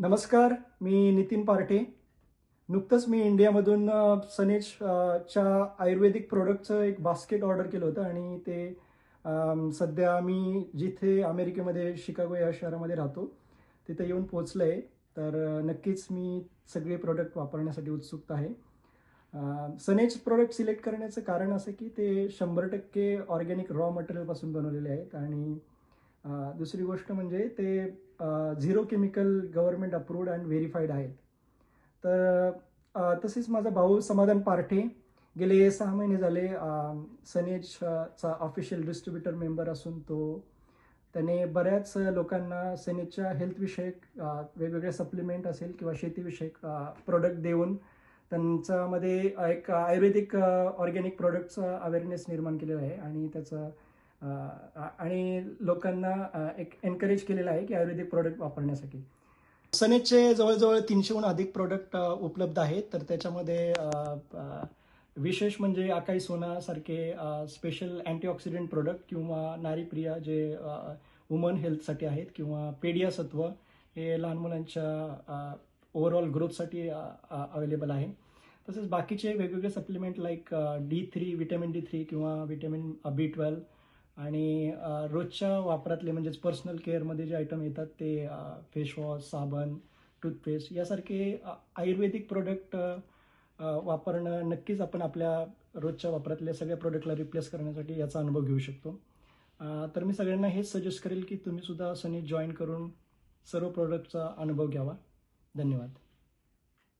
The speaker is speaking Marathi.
नमस्कार मी नितीन पार्टे नुकतंच मी इंडियामधून सनेज च्या आयुर्वेदिक प्रोडक्टचं एक बास्केट ऑर्डर केलं होतं आणि ते सध्या मी जिथे अमेरिकेमध्ये शिकागो या शहरामध्ये राहतो तिथे येऊन पोचलं आहे तर नक्कीच मी सगळे प्रोडक्ट वापरण्यासाठी उत्सुक आहे. अ, सनेज प्रोडक्ट सिलेक्ट करण्याचं कारण असं की ते शंभर टक्के ऑर्गॅनिक रॉ मटेरियलपासून बनवलेले आहेत आणि दुसरी गोष्ट म्हणजे ते zero chemical government approved and verified आहेत. तर तसेच माझा भाऊ समाधान पार्टे गेले सहा महिने झाले सनेजचा ऑफिशियल डिस्ट्रीब्युटर मेंबर असून तो त्याने बऱ्याच लोकांना सनेजच्या हेल्थविषयक वेगवेगळे सप्लिमेंट असेल किंवा शेतीविषयक प्रोडक्ट देऊन त्यांच्यामध्ये एक आयुर्वेदिक ऑर्गॅनिक प्रोडक्टचा अवेअरनेस निर्माण केलेला आहे आणि त्याचं आणि लोकांना एक एनकरेज केलेलं आहे की आयुर्वेदिक प्रोडक्ट वापरण्यासाठी. सनेचे जवळजवळ तीनशेहून अधिक प्रोडक्ट उपलब्ध आहेत. तर त्याच्यामध्ये विशेष म्हणजे आकाई सोनासारखे स्पेशल अँटीऑक्सिडंट प्रोडक्ट किंवा नारीप्रिया जे वुमन हेल्थसाठी आहेत किंवा पेडिया सत्व हे लहान मुलांच्या ओव्हरऑल ग्रोथसाठी अवेलेबल आहे. तसेच बाकीचे वेगवेगळे supplement like D three vitamin D three किंवा विटॅमिन बी ट्वेल्व आणि रोजच्या वापरातले म्हणजेच पर्सनल केअरमध्ये जे आयटम येतात ते फेशवॉश साबण टूथपेस्ट यासारखे आयुर्वेदिक प्रोडक्ट वापरणं नक्कीच आपण आपल्या रोजच्या वापरातल्या सगळ्या प्रोडक्टला रिप्लेस करण्यासाठी याचा अनुभव घेऊ शकतो. तर मी सगळ्यांना हेच सजेस्ट करेल की तुम्हीसुद्धा सनी जॉईन करून सर्व प्रोडक्टचा अनुभव घ्यावा. धन्यवाद.